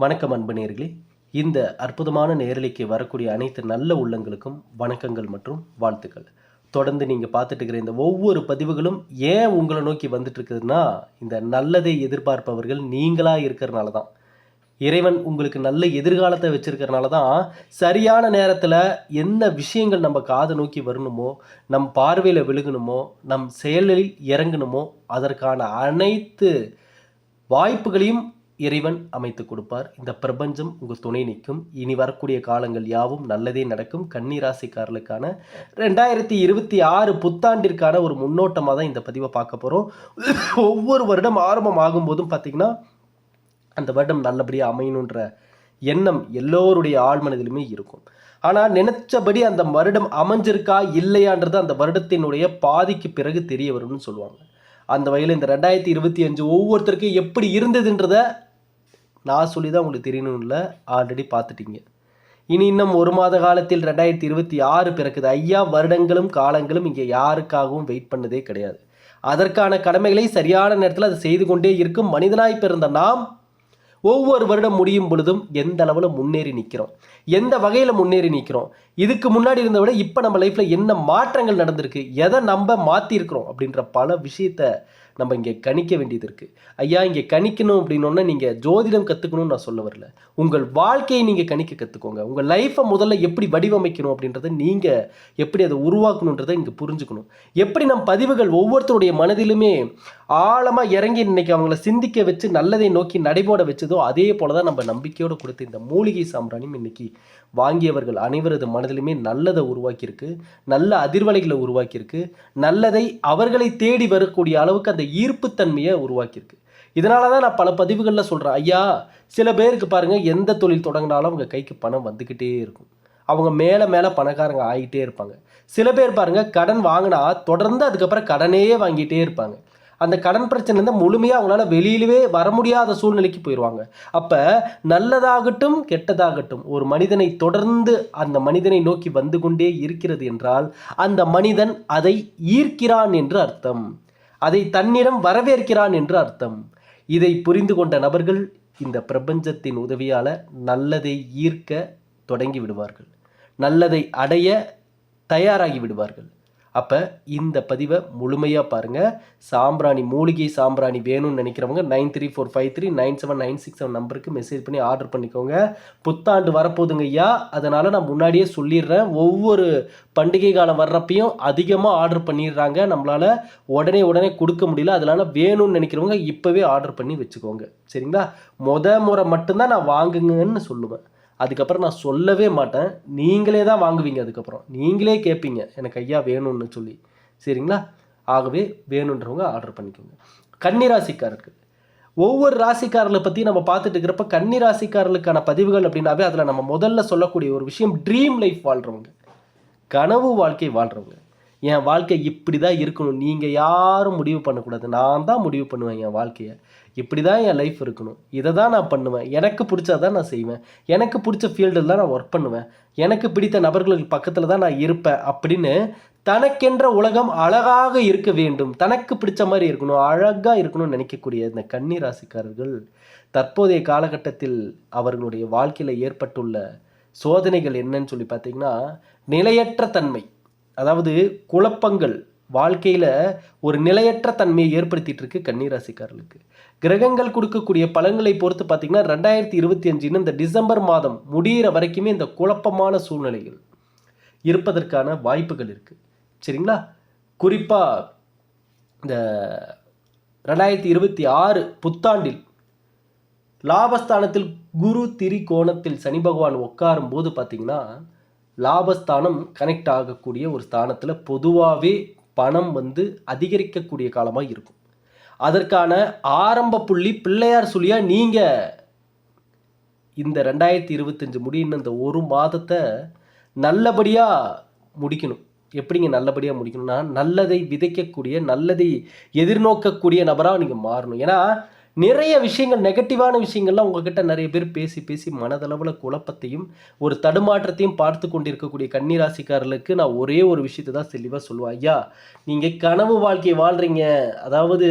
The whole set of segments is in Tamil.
வணக்கம் அன்பு நேர்களே. இந்த அற்புதமான நேரலைக்கு வரக்கூடிய அனைத்து நல்ல உள்ளங்களுக்கும் வணக்கங்கள் மற்றும் வாழ்த்துக்கள். தொடர்ந்து நீங்கள் பார்த்துட்டு இருக்கிற இந்த ஒவ்வொரு பதிவுகளும் ஏன் உங்களை நோக்கி வந்துட்டு இருக்குதுன்னா இந்த நல்லதை எதிர்பார்ப்பவர்கள் நீங்களாக இருக்கிறனால தான். இறைவன் உங்களுக்கு நல்ல எதிர்காலத்தை வச்சிருக்கிறனால தான் சரியான நேரத்தில் என்ன விஷயங்கள் நம்ம காதை நோக்கி வரணுமோ நம் பார்வையில் விழுகணுமோ நம் செயலில் இறங்கணுமோ அதற்கான அனைத்து வாய்ப்புகளையும் இறைவன் அமைத்து கொடுப்பார். இந்த பிரபஞ்சம் உங்கள் துணை நிற்கும். இனி வரக்கூடிய காலங்கள் யாவும் நல்லதே நடக்கும். கன்னிராசிக்காரர்களுக்கான ரெண்டாயிரத்தி இருபத்தி ஆறு புத்தாண்டிற்கான ஒரு முன்னோட்டமாக தான் இந்த பதிவை பார்க்க போகிறோம் ஒவ்வொரு வருடம் ஆரம்பம் ஆகும்போதும் பார்த்திங்கன்னா அந்த வருடம் நல்லபடியாக அமையணுன்ற எண்ணம் எல்லோருடைய ஆழ்மனதிலுமே இருக்கும். ஆனால் நினச்சபடி அந்த வருடம் அமைஞ்சிருக்கா இல்லையான்றது அந்த வருடத்தினுடைய பாதிக்கு பிறகு தெரிய வரும்னு சொல்லுவாங்க. அந்த வகையில் இந்த ரெண்டாயிரத்தி இருபத்தி அஞ்சு ஒவ்வொருத்தருக்கும் எப்படி இருந்ததுன்றத நான் சொல்லி தான் உங்களுக்கு தெரியணும்ல. ஆல்ரெடி பார்த்துட்டீங்க. இனி இன்னும் ஒரு மாத காலத்தில் ரெண்டாயிரத்தி இருபத்தி ஆறு பிறக்குது. ஐயா வருடங்களும் காலங்களும் இங்கே யாருக்காகவும் வெயிட் பண்ணதே கிடையாது. அதற்கான கடமைகளை சரியான நேரத்தில் அதை செய்து கொண்டே இருக்கும் மனிதனாய் பிறந்த நாம் ஒவ்வொரு வருடம் முடியும் பொழுதும் எந்த அளவில் முன்னேறி நிற்கிறோம் எந்த வகையில் முன்னேறி நிற்கிறோம் இதுக்கு முன்னாடி இருந்த விட இப்போ நம்ம லைஃப்பில் என்ன மாற்றங்கள் நடந்திருக்கு? எதை நம்ம மாற்றிருக்கிறோம் அப்படின்ற பல விஷயத்த நம்ம இங்கே கணிக்க வேண்டியது இருக்குது ஐயா இங்கே கணிக்கணும் அப்படின்னோடனே நீங்கள் ஜோதிடம் கற்றுக்கணும்னு நான் சொல்ல வரல. உங்கள் வாழ்க்கையை நீங்கள் கணிக்க கற்றுக்கோங்க உங்கள் லைஃப்பை முதல்ல எப்படி வடிவமைக்கணும் அப்படின்றத நீங்கள் எப்படி அதை உருவாக்கணுன்றதை இங்கே புரிஞ்சுக்கணும். எப்படி நம் பதிவுகள் ஒவ்வொருத்தருடைய மனதிலுமே ஆழமாக இறங்கி இன்னைக்கு அவங்கள சிந்திக்க வச்சு நல்லதை நோக்கி நடைபோட வச்சதோ அதே போல தான் நம்ம நம்பிக்கையோடு கொடுத்த இந்த மூலிகை சாம்பிராணியும் இன்னைக்கு வாங்கியவர்கள் அனைவரது மனதிலுமே நல்லதை உருவாக்கியிருக்கு. நல்ல அதிர்வலைகளை உருவாக்கியிருக்கு. நல்லதை அவர்களை தேடி வரக்கூடிய அளவுக்கு அந்த ஈர்ப்புத்தன்மையை உருவாக்கியிருக்கு. இதனால தான் நான் பல பதிவுகளில் சொல்கிறேன் ஐயா சில பேருக்கு பாருங்கள் எந்த தொழில் தொடங்கினாலும் அவங்க கைக்கு பணம் வந்துக்கிட்டே இருக்கும். அவங்க மேலே மேலே பணக்காரங்க ஆகிட்டே இருப்பாங்க. சில பேர் பாருங்கள் கடன் வாங்கினா தொடர்ந்து அதுக்கப்புறம் கடனையே வாங்கிட்டே இருப்பாங்க. அந்த கடன் பிரச்சனைலேருந்து முழுமையாக அவங்களால வெளியிலவே வர முடியாத சூழ்நிலைக்கு போயிடுவாங்க அப்போ நல்லதாகட்டும் கெட்டதாகட்டும் ஒரு மனிதனை தொடர்ந்து அந்த மனிதனை நோக்கி வந்து கொண்டே இருக்கிறது என்றால் அந்த மனிதன் அதை ஈர்க்கிறான் என்று அர்த்தம். அதை தன்னிடம் வரவேற்கிறான் என்று அர்த்தம். இதை புரிந்து கொண்ட நபர்கள் இந்த பிரபஞ்சத்தின் உதவியால் நல்லதை ஈர்க்க தொடங்கி விடுவார்கள். நல்லதை அடைய தயாராகி விடுவார்கள். அப்போ இந்த பதிவை முழுமையாக பாருங்கள் சாம்பிராணி மூலிகை சாம்பிராணி வேணும்னு நினைக்கிறவங்க nine three four five three nine seven nine six seven நம்பருக்கு மெசேஜ் பண்ணி ஆர்டர் பண்ணிக்கோங்க. புத்தாண்டு வரப்போகுதுங்க ஐயா. அதனால் நான் முன்னாடியே சொல்லிடுறேன். ஒவ்வொரு பண்டிகை காலம் வர்றப்பையும் அதிகமாக ஆர்டர் பண்ணிடுறாங்க. நம்மளால் உடனே உடனே கொடுக்க முடியல. அதனால் வேணும்னு நினைக்கிறவங்க இப்போவே ஆர்டர் பண்ணி வச்சுக்கோங்க. சரிங்களா? முத முறை மட்டும்தான் நான் வாங்குங்கன்னு சொல்லுவேன். அதுக்கப்புறம் நான் சொல்லவே மாட்டேன். நீங்களே தான் வாங்குவீங்க அதுக்கப்புறம். நீங்களே கேட்பீங்க எனக்கு ஐயா வேணும்னு சொல்லி. சரிங்களா? ஆகவே வேணுன்றவங்க ஆர்டர் பண்ணிக்கோங்க. கன்னி ஒவ்வொரு ராசிக்காரர்களை பற்றி நம்ம பார்த்துட்டு இருக்கிறப்ப கன்னி ராசிக்காரர்களுக்கான பதிவுகள் அப்படின்னாவே அதில் நம்ம முதல்ல சொல்லக்கூடிய ஒரு விஷயம் ட்ரீம் லைஃப் வாழ்கிறவங்க கனவு வாழ்க்கை வாழ்கிறவங்க என் வாழ்க்கை இப்படி தான் இருக்கணும். நீங்கள் யாரும் முடிவு பண்ணக்கூடாது. நான் தான் முடிவு பண்ணுவேன் என் வாழ்க்கையை. இப்படி தான் என் லைஃப் இருக்கணும். இதை தான் நான் பண்ணுவேன். எனக்கு பிடிச்சா தான் நான் செய்வேன். எனக்கு பிடிச்ச ஃபீல்டில் தான் நான் ஒர்க் பண்ணுவேன். எனக்கு பிடித்த நபர்களுக்கு பக்கத்தில் தான் நான் இருப்பேன் அப்படின்னு தனக்கென்ற உலகம் அழகாக இருக்க வேண்டும். தனக்கு பிடிச்ச மாதிரி இருக்கணும். அழகாக இருக்கணும்னு நினைக்கக்கூடிய இந்த கன்னி ராசிக்காரர்கள் தற்போதைய காலகட்டத்தில் அவர்களுடைய வாழ்க்கையில் ஏற்பட்டுள்ள சோதனைகள் என்னன்னு சொல்லி பார்த்தீங்கன்னா நிலையற்ற தன்மை. அதாவது குழப்பங்கள் வாழ்க்கையில் ஒரு நிலையற்ற தன்மையை ஏற்படுத்திட்டு இருக்கு கன்னிராசிக்காரர்களுக்கு. கிரகங்கள் கொடுக்கக்கூடிய பலன்களை பொறுத்து பார்த்தீங்கன்னா ரெண்டாயிரத்தி இருபத்தி அஞ்சுன்னு இந்த டிசம்பர் மாதம் முடிகிற வரைக்குமே இந்த குழப்பமான சூழ்நிலைகள் இருப்பதற்கான வாய்ப்புகள் இருக்குது சரிங்களா? குறிப்பாக இந்த ரெண்டாயிரத்தி இருபத்தி ஆறு புத்தாண்டில் லாபஸ்தானத்தில் குரு திரிகோணத்தில் சனி பகவான் உட்காரும் போது பார்த்தீங்கன்னா லாபஸ்தானம் கனெக்ட் ஆகக்கூடிய ஒரு ஸ்தானத்தில் பொதுவாகவே பணம் வந்து அதிகரிக்கக்கூடிய காலமாக இருக்கும். அதற்கான ஆரம்ப புள்ளி பிள்ளையார் சொல்லியாக நீங்கள் இந்த ரெண்டாயிரத்தி இருபத்தஞ்சு முடியும் இந்த ஒரு மாதத்தை நல்லபடியாக முடிக்கணும். எப்படிங்க நல்லபடியாக முடிக்கணும்னா நல்லதை விதைக்கக்கூடிய நல்லதை எதிர்நோக்கக்கூடிய நபராக நீங்கள் மாறணும். ஏன்னா நிறைய விஷயங்கள் நெகட்டிவான விஷயங்கள்லாம் உங்ககிட்ட நிறைய பேர் பேசி பேசி மனதளவில் குழப்பத்தையும் ஒரு தடுமாற்றத்தையும் பார்த்து கொண்டிருக்கக்கூடிய கன்னிராசிக்காரர்களுக்கு நான் ஒரே ஒரு விஷயத்தை தான் தெளிவாக சொல்லுவேன். ஐயா நீங்கள் கனவு வாழ்க்கையை வாழ்கிறீங்க அதாவது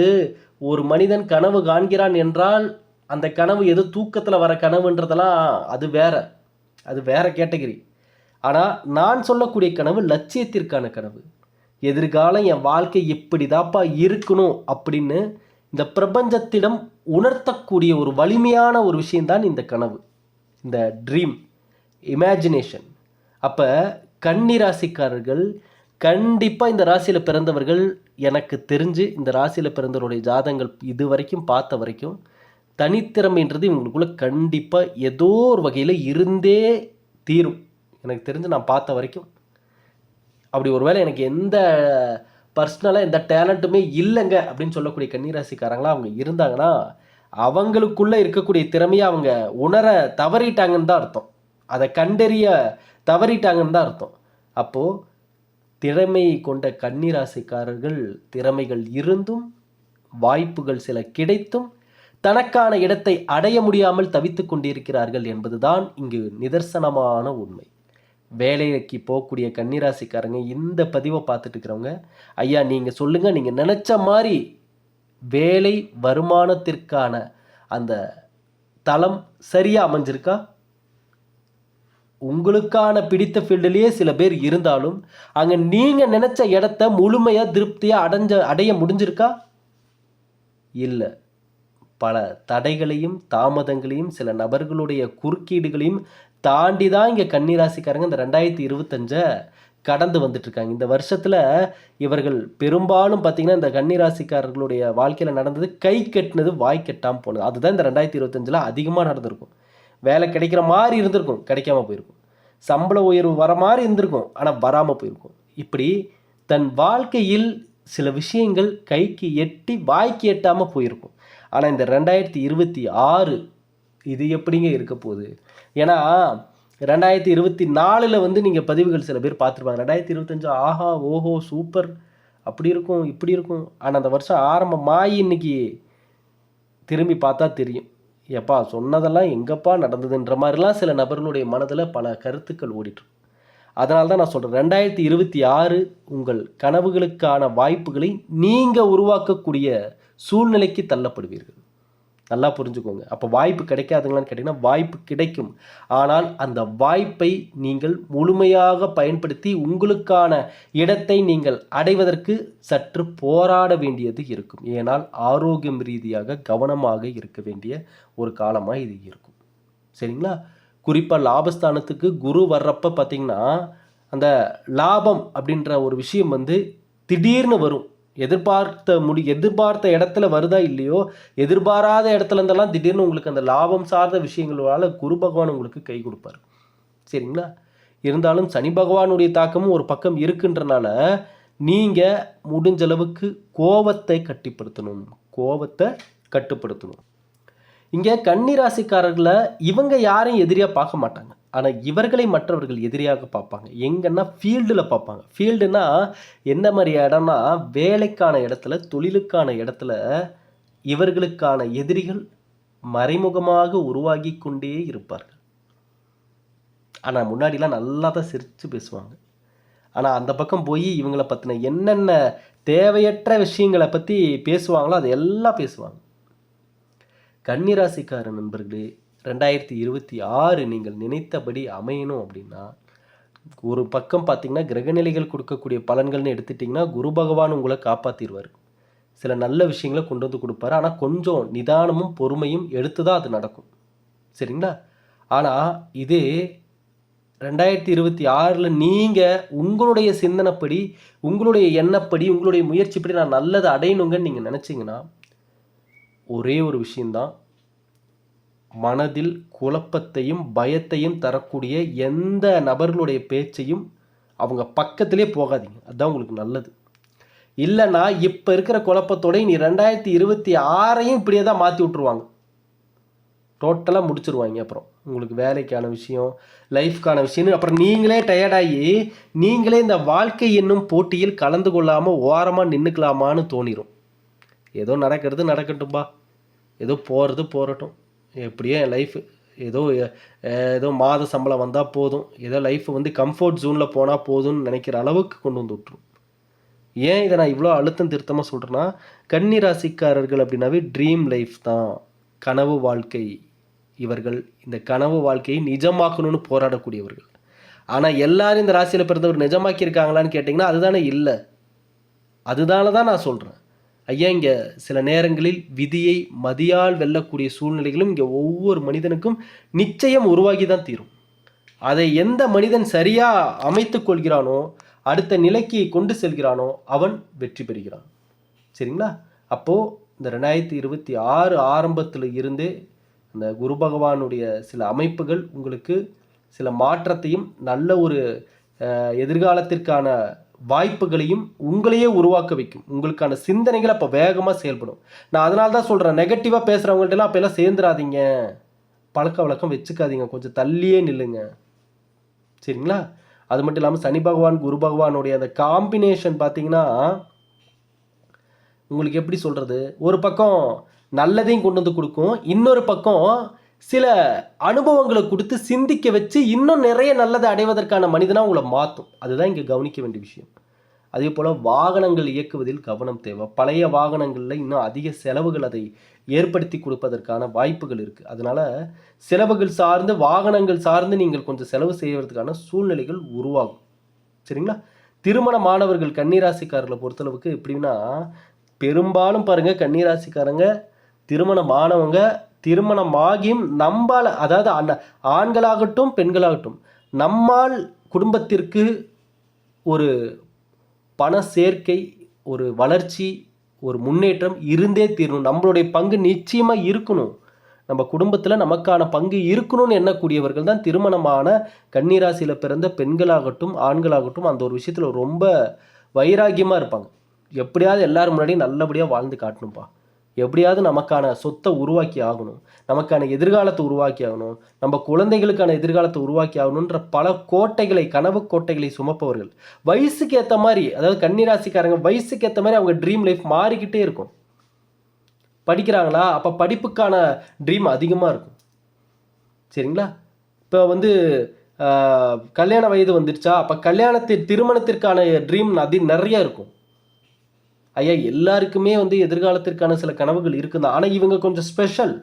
ஒரு மனிதன் கனவு காண்கிறான் என்றால் அந்த கனவு எது தூக்கத்தில் வர கனவுன்றதெல்லாம் அது வேற. அது வேற கேட்டகரி. ஆனால் நான் சொல்லக்கூடிய கனவு லட்சியத்திற்கான கனவு. எதிர்காலம் என் வாழ்க்கை இப்படி தாப்பா இருக்கணும் அப்படின்னு இந்த பிரபஞ்சத்திடம் உணர்த்தக்கூடிய ஒரு வலிமையான ஒரு விஷயம்தான் இந்த கனவு இந்த ட்ரீம் இமேஜினேஷன் அப்போ கன்னி ராசிக்காரர்கள் கண்டிப்பாக இந்த ராசியில் பிறந்தவர்கள் எனக்கு தெரிஞ்சு இந்த ராசியில் பிறந்தவருடைய ஜாதங்கள் இது வரைக்கும் பார்த்த வரைக்கும் தனித்திறமைன்றது இவங்களுக்குள்ள கண்டிப்பாக ஏதோ ஒரு வகையில் இருந்தே தீரும். எனக்கு தெரிஞ்சு நான் பார்த்த வரைக்கும். அப்படி ஒருவேளை எனக்கு எந்த பர்சனலாக எந்த டேலண்ட்டுமே இல்லைங்க அப்படின்னு சொல்லக்கூடிய கன்னிராசிக்காரங்களாம் அவங்க இருந்தாங்கன்னா அவங்களுக்குள்ளே இருக்கக்கூடிய திறமையை அவங்க உணர தவறிட்டாங்கன்னு தான் அர்த்தம். அதை கண்டறிய தவறிட்டாங்கன்னு தான் அர்த்தம். அப்போது திறமை கொண்ட கன்னிராசிக்காரர்கள் திறமைகள் இருந்தும் வாய்ப்புகள் சில கிடைத்தும் தனக்கான இடத்தை அடைய முடியாமல் தவித்து கொண்டிருக்கிறார்கள் என்பதுதான் இங்கு நிதர்சனமான உண்மை. வேலைக்கு போகக்கூடிய கன்னிராசிக்காரங்க இந்த பதிவை பார்த்துட்டு இருக்கிறவங்க ஐயா நீங்கள் சொல்லுங்கள் நீங்கள் நினச்ச மாதிரி வேலை வருமானத்திற்கான அந்த தளம் சரியாக அமைஞ்சிருக்கா? உங்களுக்கான பிடித்த ஃபீல்டுலேயே சில பேர் இருந்தாலும் அங்கே நீங்கள் நினச்ச இடத்த முழுமையாக திருப்தியாக அடைஞ்ச அடைய முடிஞ்சிருக்கா? இல்லை. பல தடைகளையும் தாமதங்களையும் சில நபர்களுடைய குறுக்கீடுகளையும் தாண்டி தான் இங்கே கன்னிராசிக்காரங்க இந்த ரெண்டாயிரத்தி இருபத்தஞ்சை கடந்து வந்துட்டுருக்காங்க இந்த வருஷத்தில் இவர்கள் பெரும்பாலும் பார்த்தீங்கன்னா இந்த கன்னிராசிக்காரர்களுடைய வாழ்க்கையில் நடந்தது கை கட்டினது வாய் கட்டாமல் போனது. அதுதான் இந்த ரெண்டாயிரத்தி இருபத்தஞ்சில் அதிகமாக நடந்திருக்கும். வேலை கிடைக்கிற மாதிரி இருந்திருக்கும் கிடைக்காம போயிருக்கும். சம்பள உயர்வு வர மாதிரி இருந்திருக்கும் ஆனால் வராமல் போயிருக்கும். இப்படி தன் வாழ்க்கையில் சில விஷயங்கள் கைக்கு எட்டி வாய்க்கு எட்டாமல் போயிருக்கும். ஆனால் இந்த ரெண்டாயிரத்தி இருபத்தி ஆறு இது எப்படிங்க இருக்க போகுது? ஏன்னா ரெண்டாயிரத்தி இருபத்தி நாலில் வந்து நீங்கள் பதிவுகள் சில பேர் பார்த்துருப்பாங்க. ரெண்டாயிரத்தி இருபத்தஞ்சு ஆஹா ஓஹோ சூப்பர். அப்படி இருக்கும் இப்படி இருக்கும். ஆனால் அந்த வருஷம் ஆரம்பமாகி இன்னைக்கு திரும்பி பார்த்தா தெரியும். எப்பா சொன்னதெல்லாம் எங்கப்பா நடந்ததுன்ற மாதிரிலாம் சில நபர்களுடைய மனதில் பல கருத்துக்கள் ஓடிட்டு அதனால தான் நான் சொல்கிறேன் ரெண்டாயிரத்தி இருபத்தி ஆறு உங்கள் கனவுகளுக்கான வாய்ப்புகளை நீங்கள் உருவாக்கக்கூடிய சூழ்நிலைக்கு தள்ளப்படுவீர்கள். நல்லா புரிஞ்சுக்கோங்க. அப்போ வாய்ப்பு கிடைக்காதுங்களான்னு கேட்டிங்கன்னா வாய்ப்பு கிடைக்கும். ஆனால் அந்த வாய்ப்பை நீங்கள் முழுமையாக பயன்படுத்தி உங்களுக்கான இடத்தை நீங்கள் அடைவதற்கு சற்று போராட வேண்டியது இருக்கும். ஏனால் ஆரோக்கியம் ரீதியாக கவனமாக இருக்க வேண்டிய ஒரு காலமாக இது இருக்கும். சரிங்களா? குறிப்பாக லாபஸ்தானத்துக்கு குரு வர்றப்ப பார்த்தீங்கன்னா அந்த லாபம் அப்படின்ற ஒரு விஷயம் வந்து திடீர்னு வரும். எதிர்பார்த்த முடி எதிர்பார்த்த இடத்துல வருதா இல்லையோ எதிர்பாராத இடத்துல இருந்தெல்லாம் திடீர்னு உங்களுக்கு அந்த லாபம் சார்ந்த விஷயங்களால் குரு பகவான் உங்களுக்கு கை கொடுப்பார். சரிங்களா? இருந்தாலும் சனி பகவானுடைய தாக்கமும் ஒரு பக்கம் இருக்குன்றனால நீங்கள் முடிஞ்ச அளவுக்கு கோபத்தை கட்டிப்படுத்தணும். கோபத்தை கட்டுப்படுத்தணும். இங்கே கன்னிராசிக்காரர்களை இவங்க யாரையும் எதிரியாக பார்க்க மாட்டாங்க. ஆனால் இவர்களை மற்றவர்கள் எதிரியாக பார்ப்பாங்க. எங்கன்னா ஃபீல்டில் பார்ப்பாங்க. ஃபீல்டுனா என்ன மாதிரி இடம்னா வேலைக்கான இடத்துல தொழிலுக்கான இடத்துல இவர்களுக்கான எதிரிகள் மறைமுகமாக உருவாகி கொண்டே இருப்பார்கள். ஆனால் முன்னாடிலாம் நல்லா தான் சிரித்து பேசுவாங்க. ஆனால் அந்த பக்கம் போய் இவங்களை பற்றின என்னென்ன தேவையற்ற விஷயங்களை பற்றி பேசுவாங்களோ அதை எல்லாம் பேசுவாங்க. கன்னிராசிக்கார நண்பர்களே ரெண்டாயிரத்தி இருபத்தி ஆறு நீங்கள் நினைத்தபடி அமையணும் அப்படின்னா ஒரு பக்கம் பார்த்தீங்கன்னா கிரகநிலைகள் கொடுக்கக்கூடிய பலன்கள்னு எடுத்துட்டிங்கன்னா குரு பகவான் உங்களை காப்பாற்றிடுவார் சில நல்ல விஷயங்களை கொண்டு வந்து கொடுப்பாரு. ஆனால் கொஞ்சம் நிதானமும் பொறுமையும் எடுத்து தான் அது நடக்கும். சரிங்களா? ஆனால் இதே ரெண்டாயிரத்தி இருபத்தி ஆறில் நீங்கள் உங்களுடைய சிந்தனைப்படி உங்களுடைய எண்ணப்படி உங்களுடைய முயற்சிப்படி நான் நல்லதை அடையணுங்கன்னு நீங்கள் நினச்சிங்கன்னா ஒரே ஒரு விஷயந்தான் மனதில் குழப்பத்தையும் பயத்தையும் தரக்கூடிய எந்த நபர்களுடைய பேச்சையும் அவங்க பக்கத்திலே போகாதீங்க. அதுதான் உங்களுக்கு நல்லது. இல்லைன்னா இப்போ இருக்கிற குழப்பத்தோட நீ ரெண்டாயிரத்தி இருபத்தி ஆறையும் இப்படியே தான் மாற்றி விட்ருவாங்க டோட்டலாக முடிச்சிருவாங்க அப்புறம். உங்களுக்கு வேலைக்கான விஷயம் லைஃப்க்கான விஷயம்னு அப்புறம் நீங்களே டயர்டாகி நீங்களே இந்த வாழ்க்கை என்னும் போட்டியில் கலந்து கொள்ளாமல் ஓரமாக நின்றுக்கலாமான்னு தோணிடும் ஏதோ நடக்கிறது நடக்கட்டும்பா. ஏதோ போகிறது போகட்டும் எப்படியோ என் லைஃப் ஏதோ ஏதோ மாத சம்பளம் வந்தால் போதும். ஏதோ லைஃப் வந்து கம்ஃபர்ட் ஜோனில் போனால் போதும்னு நினைக்கிற அளவுக்கு கொண்டு வந்து விட்ரும் ஏன் இதை நான் இவ்வளோ அழுத்தம் திருத்தமாக சொல்கிறேன்னா கன்னி ராசிக்காரர்கள் அப்படின்னாவே ட்ரீம் லைஃப் தான். கனவு வாழ்க்கை. இவர்கள் இந்த கனவு வாழ்க்கையை நிஜமாக்கணும்னு போராடக்கூடியவர்கள். ஆனால் எல்லாரும் இந்த ராசியில் பிறந்தவர் நிஜமாக்கியிருக்காங்களான்னு கேட்டிங்கன்னா அதுதானே இல்லை. அதுதான தான் நான் சொல்கிறேன் ஐயா இங்கே சில நேரங்களில் விதியை மதியால் வெல்லக்கூடிய சூழ்நிலைகளும் இங்கே ஒவ்வொரு மனிதனுக்கும் நிச்சயம் உருவாகி தான் தீரும். அதை எந்த மனிதன் சரியாக அமைத்து கொள்கிறானோ அடுத்த நிலைக்கு கொண்டு செல்கிறானோ அவன் வெற்றி பெறுகிறான். சரிங்களா? அப்போது இந்த ரெண்டாயிரத்தி இருபத்தி ஆறு ஆரம்பத்தில் இருந்தே அந்த குரு பகவானுடைய சில அமைப்புகள் உங்களுக்கு சில மாற்றத்தையும் நல்ல ஒரு எதிர்காலத்திற்கான வாய்ப்புகளையும் உங்களையே உருவாக்க வைக்கும். உங்களுக்கான சிந்தனைகள் அப்போ வேகமாக செயல்படும். நான் அதனால தான் சொல்கிறேன் நெகட்டிவாக பேசுகிறவங்கள்ட்டலாம் அப்போ எல்லாம் சேர்ந்துடாதீங்க. பழக்க வழக்கம் வச்சுக்காதீங்க. கொஞ்சம் தள்ளியே நில்லுங்க. சரிங்களா? அது மட்டும் இல்லாமல் சனி பகவான் குரு பகவானுடைய அந்த காம்பினேஷன் பார்த்தீங்கன்னா உங்களுக்கு எப்படி சொல்கிறது ஒரு பக்கம் நல்லதையும் கொண்டு வந்து கொடுக்கும். இன்னொரு பக்கம் சில அனுபவங்களை கொடுத்து சிந்திக்க வச்சு இன்னும் நிறைய நல்லதை அடைவதற்கான மனிதனாக உங்களை மாற்றும் அதுதான் இங்கே கவனிக்க வேண்டிய விஷயம். அதே போல் வாகனங்கள் இயக்குவதில் கவனம் தேவை. பழைய வாகனங்களில் இன்னும் அதிக செலவுகள் அதை ஏற்படுத்தி கொடுப்பதற்கான வாய்ப்புகள் இருக்குது அதனால் செலவுகள் சார்ந்து வாகனங்கள் சார்ந்து நீங்கள் கொஞ்சம் செலவு செய்வதற்கான சூழ்நிலைகள் உருவாகும். சரிங்களா? திருமண மாணவர்கள் கன்னிராசிக்காரர்களை பொறுத்தளவுக்கு எப்படின்னா பெரும்பாலும் பாருங்கள் கன்னிராசிக்காரங்க திருமணமானவங்க திருமணமாகியும் நம்பால் அதாவது அந்த ஆண்களாகட்டும் பெண்களாகட்டும் நம்மால் குடும்பத்திற்கு ஒரு பண சேர்க்கை ஒரு வளர்ச்சி ஒரு முன்னேற்றம் இருந்தே தீரணும். நம்மளுடைய பங்கு நிச்சயமாக இருக்கணும். நம்ம குடும்பத்தில் நமக்கான பங்கு இருக்கணும்னு எண்ணக்கூடியவர்கள் தான் திருமணமான கன்னிராசியில் பிறந்த பெண்களாகட்டும் ஆண்களாகட்டும் அந்த ஒரு விஷயத்தில் ரொம்ப வைராகியமாக இருப்பாங்க. எப்படியாவது எல்லோரும் முன்னாடியும் நல்லபடியாக வாழ்ந்து காட்டணும்ப்பா எப்படியாவது நமக்கான சொத்தை உருவாக்கி ஆகணும். நமக்கான எதிர்காலத்தை உருவாக்கி ஆகணும். நம்ம குழந்தைகளுக்கான எதிர்காலத்தை உருவாக்கி ஆகணுன்ற பல கோட்டைகளை கனவு கோட்டைகளை சுமப்பவர்கள். வயசுக்கு ஏற்ற மாதிரி அதாவது கன்னிராசிக்காரங்க வயசுக்கு ஏற்ற மாதிரி அவங்க ட்ரீம் லைஃப் மாறிக்கிட்டே இருக்கும். படிக்கிறாங்களா? அப்போ படிப்புக்கான ட்ரீம் அதிகமாக இருக்கும். சரிங்களா? இப்போ வந்து கல்யாண வயது வந்துடுச்சா அப்போ கல்யாணத்தின் திருமணத்திற்கான ட்ரீம் அதி நிறைய இருக்கும். ஐயா எல்லாருக்குமே வந்து எதிர்காலத்திற்கான சில கனவுகள் இருக்குது ஆனால் இவங்க கொஞ்சம் ஸ்பெஷல்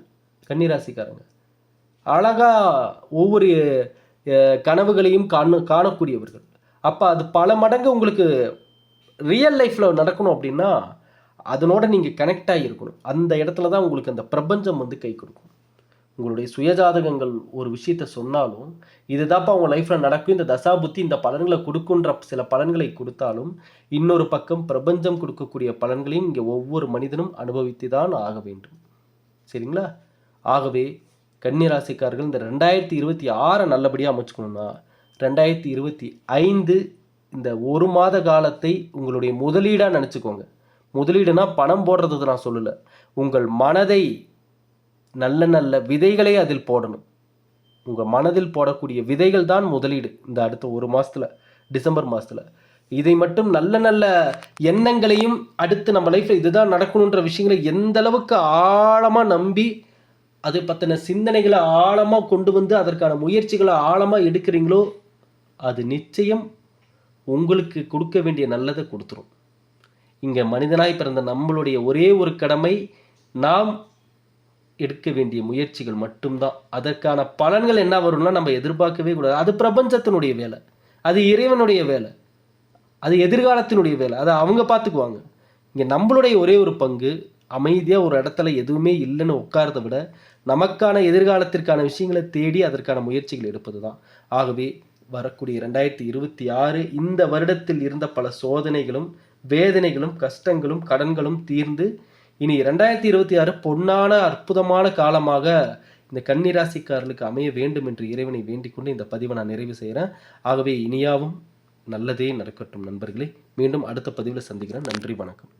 கன்னிராசிக்காரங்க. அழகா ஒவ்வொரு கனவுகளையும் காண காணக்கூடியவர்கள். அப்போ அது பல மடங்கு உங்களுக்கு ரியல் லைஃப்பில் நடக்கணும் அப்படின்னா அதனோட நீங்கள் கனெக்ட் இருக்கணும் அந்த இடத்துல தான் உங்களுக்கு அந்த பிரபஞ்சம் வந்து கை கொடுக்கும். உங்களுடைய சுயஜாதகங்கள் ஒரு விஷயத்த சொன்னாலும் இதுதான்ப்பா உங்கள் லைஃப்பில் நடக்கும். இந்த தசா புத்தி இந்த பலன்களை கொடுக்குன்ற சில பலன்களை கொடுத்தாலும் இன்னொரு பக்கம் பிரபஞ்சம் கொடுக்கக்கூடிய பலன்களையும் இங்கே ஒவ்வொரு மனிதனும் அனுபவித்து தான் ஆக வேண்டும். சரிங்களா? ஆகவே கன்னிராசிக்காரர்கள் இந்த ரெண்டாயிரத்தி இருபத்தி ஆறை நல்லபடியாக அமைச்சுக்கணும்னா ரெண்டாயிரத்தி இருபத்தி ஐந்து இந்த ஒரு மாத காலத்தை உங்களுடைய முதலீடாக நினச்சிக்கோங்க. முதலீடுனா பணம் போடுறது நான் சொல்லலை. உங்கள் மனதை நல்ல நல்ல விதைகளை அதில் போடணும். உங்கள் மனதில் போடக்கூடிய விதைகள் தான் முதலீடு இந்த அடுத்த ஒரு மாதத்தில் டிசம்பர் மாதத்தில் இதை மட்டும் நல்ல நல்ல எண்ணங்களையும் அடுத்து நம்ம லைஃப்பில் இதுதான் நடக்கணுன்ற விஷயங்களை எந்த அளவுக்கு ஆழமாக நம்பி அதை பற்றின சிந்தனைகளை ஆழமாக கொண்டு வந்து அதற்கான முயற்சிகளை ஆழமாக எடுக்கிறீங்களோ அது நிச்சயம் உங்களுக்கு கொடுக்க வேண்டிய நல்லதை கொடுத்துரும். இங்கே மனிதனாய் பிறந்த நம்மளுடைய ஒரே ஒரு கடமை நாம் எடுக்க வேண்டிய முயற்சிகள் மட்டும்தான். அதற்கான பலன்கள் என்ன வரும்னா நம்ம எதிர்பார்க்கவே கூடாது. அது பிரபஞ்சத்தினுடைய வேலை. அது இறைவனுடைய வேலை. அது எதிர்காலத்தினுடைய வேலை. அதை அவங்க பார்த்துக்குவாங்க. இங்கே நம்மளுடைய ஒரே ஒரு பங்கு அமைதியாக ஒரு இடத்துல எதுவுமே இல்லைன்னு உட்கார்றதை விட நமக்கான எதிர்காலத்திற்கான விஷயங்களை தேடி அதற்கான முயற்சிகள் எடுப்பது தான் ஆகவே வரக்கூடிய ரெண்டாயிரத்தி இருபத்தி ஆறு இந்த வருடத்தில் இருந்த பல சோதனைகளும் வேதனைகளும் கஷ்டங்களும் கடன்களும் தீர்ந்து இனி ரெண்டாயிரத்தி இருபத்தி ஆறு பொன்னான அற்புதமான காலமாக இந்த கன்னிராசிக்காரர்களுக்கு அமைய வேண்டும் என்று இறைவனை வேண்டிக் கொண்டு இந்த பதிவை நான் நிறைவு செய்கிறேன். ஆகவே இனியாவும் நல்லதே நடக்கட்டும் நண்பர்களே. மீண்டும் அடுத்த பதிவில் சந்திக்கிறேன். நன்றி வணக்கம்.